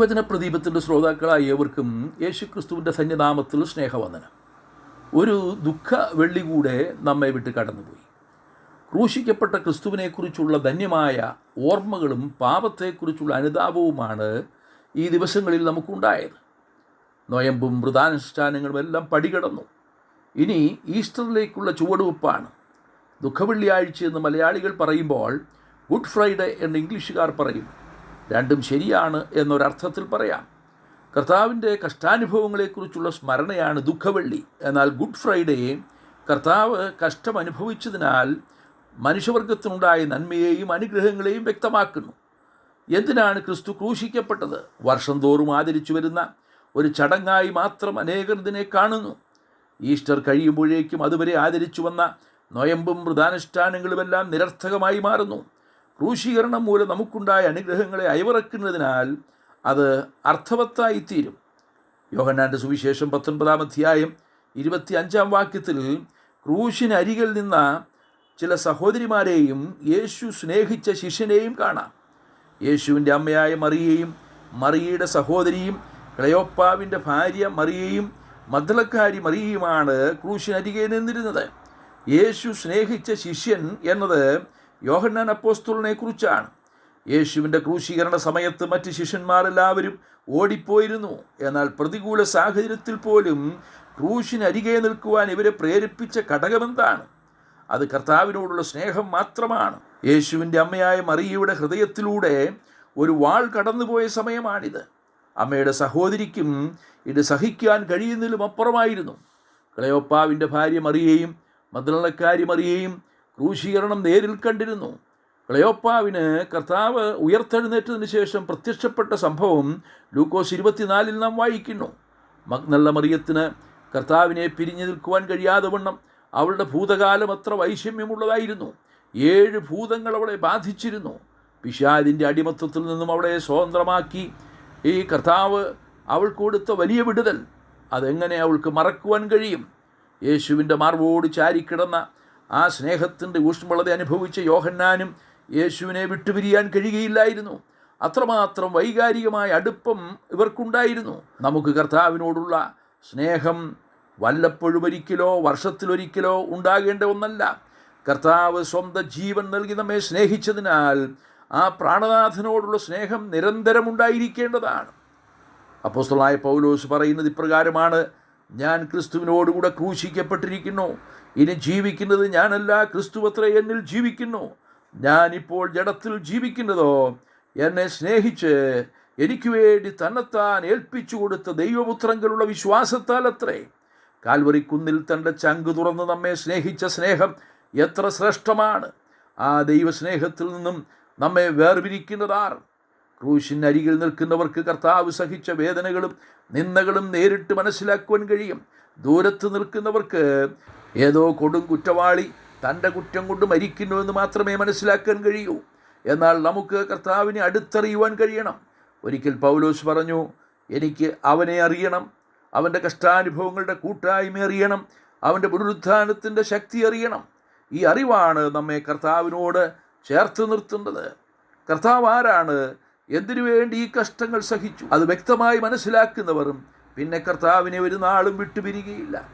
തിരുവചന പ്രദീപത്തിന്റെ ശ്രോതാക്കളായ ഏവർക്കും യേശുക്രിസ്തുവിന്റെ സന്നിധാമത്തിൽ സ്നേഹവന്ദനം. ഒരു ദുഃഖ വെള്ളി കൂടെ നമ്മെ വിട്ട് കടന്നുപോയി. ക്രൂശിക്കപ്പെട്ട ക്രിസ്തുവിനെക്കുറിച്ചുള്ള ധന്യമായ ഓർമ്മകളും പാപത്തെക്കുറിച്ചുള്ള അനുതാപവുമാണ് ഈ ദിവസങ്ങളിൽ നമുക്കുണ്ടായത്. നോയമ്പും മൃതാനുഷ്ഠാനങ്ങളും എല്ലാം പടികടന്നു. ഇനി ഈസ്റ്ററിലേക്കുള്ള ചുവടുവെപ്പാണ്. ദുഃഖവെള്ളിയാഴ്ച എന്ന് മലയാളികൾ പറയുമ്പോൾ ഗുഡ് ഫ്രൈഡേ എന്ന് ഇംഗ്ലീഷുകാർ പറയും രണ്ടും ശരിയാണ് എന്നൊരർത്ഥത്തിൽ പറയാം. കർത്താവിന്റെ കഷ്ടാനുഭവങ്ങളെക്കുറിച്ചുള്ള സ്മരണയാണ് ദുഃഖവെള്ളി. എന്നാൽ ഗുഡ് ഫ്രൈഡേ കർത്താവ് കഷ്ടം അനുഭവിച്ചതിനാൽ മനുഷ്യവർഗത്തിനുണ്ടായ നന്മയെയും അനുഗ്രഹങ്ങളെയും വ്യക്തമാക്കുന്നു. എന്തിനാണ് ക്രിസ്തു ക്രൂശിക്കപ്പെട്ടത്? വർഷം തോറും ആദരിച്ചു വരുന്ന ഒരു ചടങ്ങായി മാത്രം അനേകർ ഇതിനെ കാണുന്നു. ഈസ്റ്റർ കഴിയുമ്പോഴേക്കും അതുവരെ ആദരിച്ചു വന്ന നൊയമ്പും വ്രതാനുഷ്ഠാനങ്ങളുമെല്ലാം നിരർത്ഥകമായി മാറുന്നു. ക്രൂശീകരണം മൂലം നമുക്കുണ്ടായ അനുഗ്രഹങ്ങളെ അയവിറക്കുന്നതിനാൽ അത് അർത്ഥവത്തായിത്തീരും യോഹന്നാന്റെ സുവിശേഷം പത്തൊൻപതാം അധ്യായം ഇരുപത്തി അഞ്ചാം വാക്യത്തിൽ ക്രൂശിനരികിൽ നിന്ന ചില സഹോദരിമാരെയും യേശു സ്നേഹിച്ച ശിഷ്യനെയും കാണാം. യേശുവിന്റെ അമ്മയായ മറിയയും മറിയയുടെ സഹോദരിയും ക്ലയോപ്പാവിന്റെ ഭാര്യ മറിയയും മദ്ദളക്കാരി മറിയയുമാണ് ക്രൂശിനരികെ നിന്നിരുന്നത്. യേശു സ്നേഹിച്ച ശിഷ്യൻ എന്നത് യോഹന്നാൻ അപ്പോസ്തുലിനെ കുറിച്ചാണ്. യേശുവിന്റെ ക്രൂശീകരണ സമയത്ത് മറ്റ് ശിഷ്യന്മാരെല്ലാവരും ഓടിപ്പോയിരുന്നു. എന്നാൽ പ്രതികൂല സാഹചര്യത്തിൽ പോലും ക്രൂശിനരികെ നിൽക്കുവാൻ ഇവരെ പ്രേരിപ്പിച്ച ഘടകമെന്താണ്? അത് കർത്താവിനോടുള്ള സ്നേഹം മാത്രമാണ്. യേശുവിന്റെ അമ്മയായ മറിയയുടെ ഹൃദയത്തിലൂടെ ഒരു വാൾ കടന്നുപോയ സമയമാണിത്. അമ്മയുടെ സഹോദരിക്കും ഇത് സഹിക്കാൻ കഴിയുന്നതിലും അപ്പുറമായിരുന്നു. ക്ലയോപ്പാവിന്റെ ഭാര്യ മറിയയും മദ്രണക്കാരി മറിയയും ക്രൂശീകരണം നേരിൽ കണ്ടിരുന്നു. ക്ലയോപ്പാവിന് കർത്താവ് ഉയർത്തെഴുന്നേറ്റതിന് ശേഷം പ്രത്യക്ഷപ്പെട്ട സംഭവം ലൂക്കോസ് ഇരുപത്തിനാലിൽ നാം വായിക്കുന്നു. മഗ്നല്ല മറിയത്തിന് കർത്താവിനെ പിരിഞ്ഞു നിൽക്കുവാൻ കഴിയാതെ വണ്ണം. അവളുടെ ഭൂതകാലം അത്ര വൈഷമ്യമുള്ളതായിരുന്നു. ഏഴ് ഭൂതങ്ങൾ അവളെ ബാധിച്ചിരുന്നു. പിശാദിന്റെ അടിമത്വത്തിൽ നിന്നും അവളെ സ്വതന്ത്രമാക്കി. ഈ കർത്താവ് അവൾക്ക് കൊടുത്ത വലിയ വിടുതൽ. അതെങ്ങനെ അവൾക്ക് മറക്കുവാൻ കഴിയും? യേശുവിന്റെ മാർവോട് ചാരിക്കിടന്ന ആ സ്നേഹത്തിന്റെ ഊഷ്മളത അനുഭവിച്ച യോഹന്നാനും യേശുവിനെ വിട്ടുപിരിയാൻ കഴിയുകയില്ലായിരുന്നു. അത്രമാത്രം വൈകാരികമായ അടുപ്പം ഇവർക്കുണ്ടായിരുന്നു. നമുക്ക് കർത്താവിനോടുള്ള സ്നേഹം വല്ലപ്പോഴും ഒരിക്കലോ വർഷത്തിലൊരിക്കലോ ഉണ്ടാകേണ്ട ഒന്നല്ല. കർത്താവ് സ്വന്തം ജീവൻ നൽകി നമ്മെ സ്നേഹിച്ചതിനാൽ ആ പ്രാണനാഥനോടുള്ള സ്നേഹം നിരന്തരം ഉണ്ടായിരിക്കേണ്ടതാണ്. അപ്പോസ്തലായ പൗലോസ് പറയുന്നത് ഇപ്രകാരമാണ്. ഞാൻ ക്രിസ്തുവിനോടുകൂടെ ക്രൂശിക്കപ്പെട്ടിരിക്കുന്നു. ഇനി ജീവിക്കുന്നത് ഞാനല്ല ക്രിസ്തുവത്ര എന്നിൽ ജീവിക്കുന്നു. ഞാനിപ്പോൾ ജഡത്തിൽ ജീവിക്കുന്നതോ? എന്നെ സ്നേഹിച്ച് എനിക്ക് വേണ്ടി തന്നെത്താൻ ഏൽപ്പിച്ചു കൊടുത്ത ദൈവപുത്രങ്ങളുള്ള വിശ്വാസത്താൽ അത്രേ. കാൽവറി കുന്നിൽ തന്റെ ചങ്ക് തുറന്ന് നമ്മെ സ്നേഹിച്ച സ്നേഹം എത്ര ശ്രേഷ്ഠമാണ്. ആ ദൈവസ്നേഹത്തിൽ നിന്നും നമ്മെ വേർപിരിക്കുന്നതാർ. ക്രൂശിനരികിൽ നിൽക്കുന്നവർക്ക് കർത്താവ് സഹിച്ച വേദനകളും നിന്ദകളും നേരിട്ട് മനസ്സിലാക്കുവാൻ കഴിയും. ദൂരത്ത് നിൽക്കുന്നവർക്ക് ഏതോ കൊടും കുറ്റവാളി തന്റെ കുറ്റം കൊണ്ട് മരിക്കുന്നുവെന്ന് മാത്രമേ മനസ്സിലാക്കാൻ കഴിയൂ. എന്നാൽ നമുക്ക് കർത്താവിനെ അടുത്തറിയുവാൻ കഴിയണം. ഒരിക്കൽ പൗലോസ് പറഞ്ഞു എനിക്ക് അവനെ അറിയണം. അവന്റെ കഷ്ടാനുഭവങ്ങളുടെ കൂട്ടായ്മ അറിയണം. അവന്റെ പുനരുദ്ധാനത്തിന്റെ ശക്തി അറിയണം. ഈ അറിവാണ് നമ്മെ കർത്താവിനോട് ചേർത്ത് നിർത്തുന്നത്. കർത്താവ് ആരാണ്? എന്തിനു വേണ്ടി ഈ കഷ്ടങ്ങൾ സഹിച്ചു? അത് വ്യക്തമായി മനസ്സിലാക്കുന്നവരും പിന്നെ കർത്താവിനെ ഒരു നാളും വിട്ടുപിരികയില്ല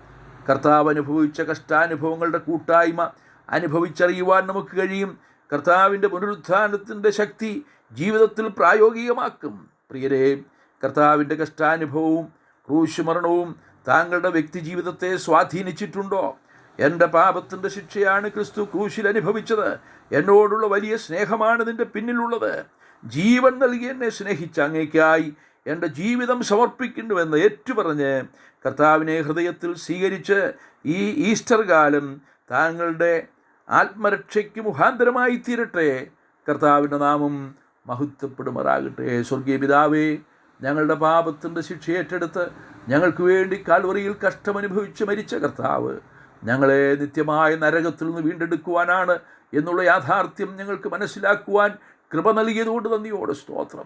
കർത്താവ് അനുഭവിച്ച കഷ്ടാനുഭവങ്ങളുടെ കൂട്ടായ്മ അനുഭവിച്ചറിയുവാൻ നമുക്ക് കഴിയും. കർത്താവിന്റെ പുനരുത്ഥാനത്തിന്റെ ശക്തി ജീവിതത്തിൽ പ്രായോഗികമാക്കും. പ്രിയരെ കർത്താവിന്റെ കഷ്ടാനുഭവവും ക്രൂശുമരണവും താങ്കളുടെ വ്യക്തിജീവിതത്തെ സ്വാധീനിച്ചിട്ടുണ്ടോ? എന്റെ പാപത്തിന്റെ ശിക്ഷയാണ് ക്രിസ്തു ക്രൂശിൽ അനുഭവിച്ചത്. എന്നോടുള്ള വലിയ സ്നേഹമാണ് നിന്റെ പിന്നിലുള്ളത്. ജീവൻ നൽകി എന്നെ സ്നേഹിച്ച അങ്ങേക്കായി എന്റെ ജീവിതം സമർപ്പിക്കുന്നുവെന്ന് ഏറ്റുപറഞ്ഞ് കർത്താവിനെ ഹൃദയത്തിൽ സ്വീകരിച്ച് ഈ ഈസ്റ്റർ കാലം താങ്കളുടെ ആത്മരക്ഷയ്ക്ക് മുഖാന്തരമായി തീരട്ടെ. കർത്താവിന്റെ നാമം മഹത്വപ്പെടുമാറാകട്ടെ. സ്വർഗീയ പിതാവേ ഞങ്ങളുടെ പാപത്തിന്റെ ശിക്ഷ ഏറ്റെടുത്ത് ഞങ്ങൾക്ക് വേണ്ടി കാൽവറിയിൽ കഷ്ടമനുഭവിച്ച് മരിച്ച കർത്താവ് ഞങ്ങളെ നിത്യമായ നരകത്തിൽ നിന്ന് വീണ്ടെടുക്കുവാനാണ് എന്നുള്ള യാഥാർത്ഥ്യം ഞങ്ങൾക്ക് മനസ്സിലാക്കുവാൻ കൃപ നൽകിയതുകൊണ്ട് നന്ദിയോട് സ്തോത്രം.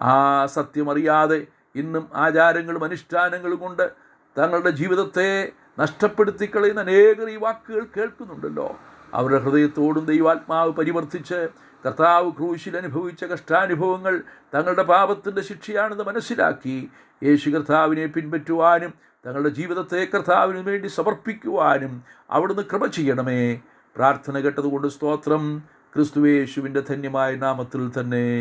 ആ സത്യമറിയാതെ ഇന്നും ആചാരങ്ങളും അനുഷ്ഠാനങ്ങളും കൊണ്ട് തങ്ങളുടെ ജീവിതത്തെ നഷ്ടപ്പെടുത്തി കളയുന്ന അനേകർ ഈ വാക്കുകൾ കേൾക്കുന്നുണ്ടല്ലോ. അവരുടെ ഹൃദയത്തോടും ദൈവാത്മാവ് പരിവർത്തിച്ച് കർത്താവ് ക്രൂശിൽ അനുഭവിച്ച കഷ്ടാനുഭവങ്ങൾ തങ്ങളുടെ പാപത്തിന്റെ ശിക്ഷയാണെന്ന് മനസ്സിലാക്കി യേശു കർത്താവിനെ പിൻപറ്റുവാനും തങ്ങളുടെ ജീവിതത്തെ കർത്താവിന് വേണ്ടി സമർപ്പിക്കുവാനും അവിടുന്ന് കൃപ ചെയ്യണമേ. പ്രാർത്ഥന കേട്ടതുകൊണ്ട് സ്തോത്രം. ക്രിസ്തുവേശുവിന്റെ ധന്യമായ നാമത്തിൽ തന്നെ